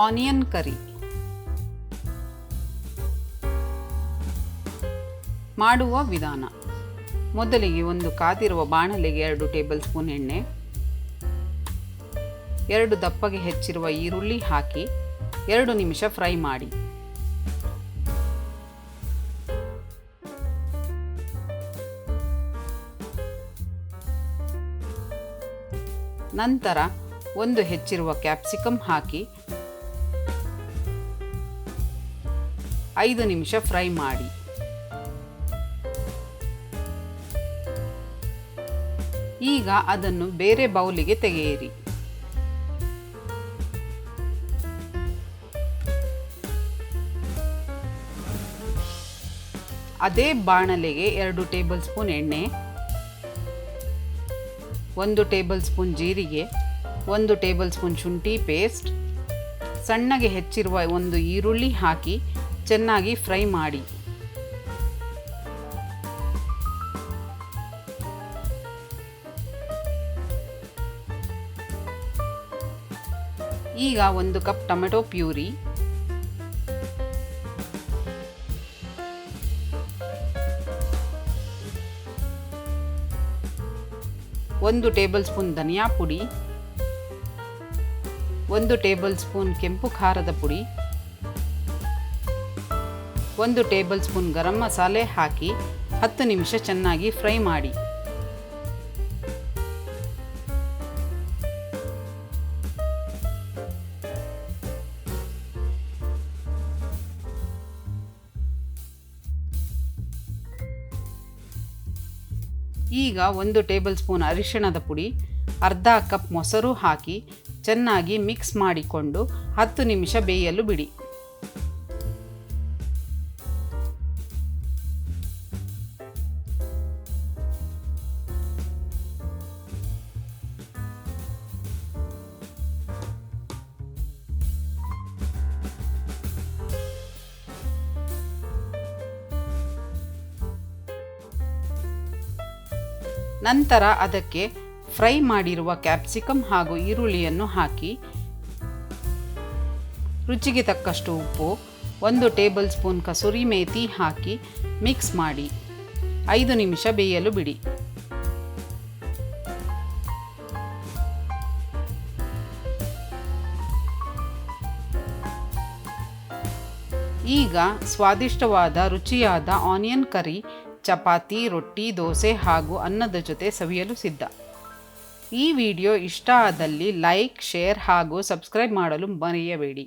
Onion ಕರಿ ಮಾಡುವ ವಿಧಾನ. ಮೊದಲಿಗೆ ಒಂದು ಕಾದಿರುವ ಬಾಣಲೆಗೆ ಎರಡು ಟೇಬಲ್ ಸ್ಪೂನ್ ಎಣ್ಣೆ. ಎರಡು ದಪ್ಪಗೆ ಹೆಚ್ಚಿರುವ ಈರುಳ್ಳಿ ಹಾಕಿ ಎರಡು ನಿಮಿಷ ಫ್ರೈ ಮಾಡಿ. ನಂತರ ಒಂದು ಹೆಚ್ಚಿರುವ ಕ್ಯಾಪ್ಸಿಕಮ್ ಹಾಕಿ ಐದು ನಿಮಿಷ ಫ್ರೈ ಮಾಡಿ. ಈಗ ಅದನ್ನು ಬೇರೆ ಬೌಲಿಗೆ ತೆಗೆಯಿರಿ. ಅದೇ ಬಾಣಲೆಗೆ ಎರಡು ಟೇಬಲ್ ಸ್ಪೂನ್ ಎಣ್ಣೆ, ಒಂದು ಟೇಬಲ್ ಸ್ಪೂನ್ ಜೀರಿಗೆ, ಒಂದು ಟೇಬಲ್ ಸ್ಪೂನ್ ಶುಂಠಿ ಪೇಸ್ಟ್, ಸಣ್ಣಗೆ ಹೆಚ್ಚಿರುವ ಒಂದು ಈರುಳ್ಳಿ ಹಾಕಿ ಚೆನ್ನಾಗಿ ಫ್ರೈ ಮಾಡಿ. ಈಗ ಒಂದು ಕಪ್ ಟೊಮೆಟೊ ಪ್ಯೂರಿ. ಒಂದು ಟೇಬಲ್ ಸ್ಪೂನ್ ಧನಿಯಾ ಪುಡಿ. ಒಂದು ಟೇಬಲ್ ಸ್ಪೂನ್ ಕೆಂಪು ಖಾರದ ಪುಡಿ. ಒಂದು ಟೇಬಲ್ ಸ್ಪೂನ್ ಗರಂ ಮಸಾಲೆ ಹಾಕಿ ಹತ್ತು ನಿಮಿಷ ಚೆನ್ನಾಗಿ ಫ್ರೈ ಮಾಡಿ. ಈಗ ಒಂದು ಟೇಬಲ್ ಸ್ಪೂನ್ ಅರಿಶಿಣದ ಪುಡಿ, ಅರ್ಧ ಕಪ್ ಮೊಸರು ಹಾಕಿ ಚೆನ್ನಾಗಿ ಮಿಕ್ಸ್ ಮಾಡಿಕೊಂಡು ಹತ್ತು ನಿಮಿಷ ಬೇಯಲು ಬಿಡಿ. ನಂತರ ಅದಕ್ಕೆ ಫ್ರೈ ಮಾಡಿರುವ ಕ್ಯಾಪ್ಸಿಕಮ್ ಹಾಗೂ ಈರುಳ್ಳಿಯನ್ನು ಹಾಕಿ. ರುಚಿಗೆ ತಕ್ಕಷ್ಟು ಉಪ್ಪು, ಒಂದು ಟೇಬಲ್ ಸ್ಪೂನ್ ಕಸೂರಿ ಮೇಥಿ ಹಾಕಿ ಮಿಕ್ಸ್ ಮಾಡಿ. ಐದು ನಿಮಿಷ ಬೇಯಲು ಬಿಡಿ. ಈಗ ಸ್ವಾದಿಷ್ಟವಾದ ರುಚಿಯಾದ ಆನಿಯನ್ ಕರಿ ಚಪಾತಿ, ರೊಟ್ಟಿ, ದೋಸೆ ಹಾಗೂ ಅನ್ನದ ಜೊತೆ ಸವಿಯಲು ಸಿದ್ಧ. ಈ ವಿಡಿಯೋ ಇಷ್ಟ ಆದಲ್ಲಿ ಲೈಕ್, ಶೇರ್ ಹಾಗೂ ಸಬ್ಸ್ಕ್ರೈಬ್ ಮಾಡಲು ಮರೆಯಬೇಡಿ.